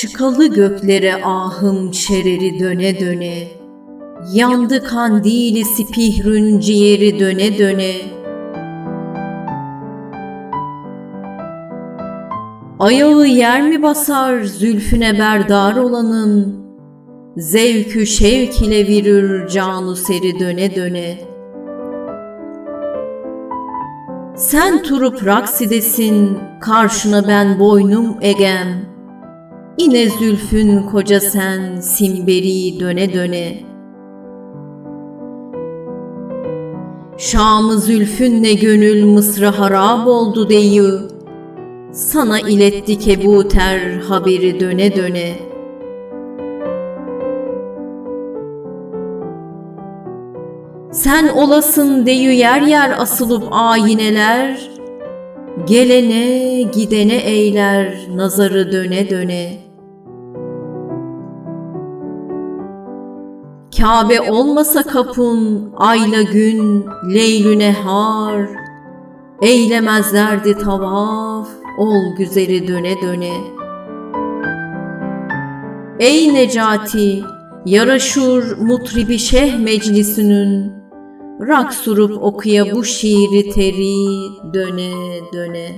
Çıkalı göklere ahım çereri döne döne, Yandı kandili sipihrün ciğeri döne döne. Ayağı yer mi basar zülfüne berdar olanın, Zevkü şevk ile virür canu seri döne döne. Sen turup raksidesin, karşına ben boynum egem. Yine zülfün koca sen, simberi döne döne. Şam'ı zülfünle gönül mısra harap oldu deyi. Sana iletti kebuter haberi döne döne. Sen olasın deyü yer yer asılıp ayineler, Gelene gidene eyler nazarı döne döne. Kabe olmasa kapın ayla gün leylü nehar, Eylemezlerdi tavaf ol güzeli döne döne. Ey Necati, yaraşur mutribi şeyh meclisinin, Rak surup okuya bu şiiri teri döne döne.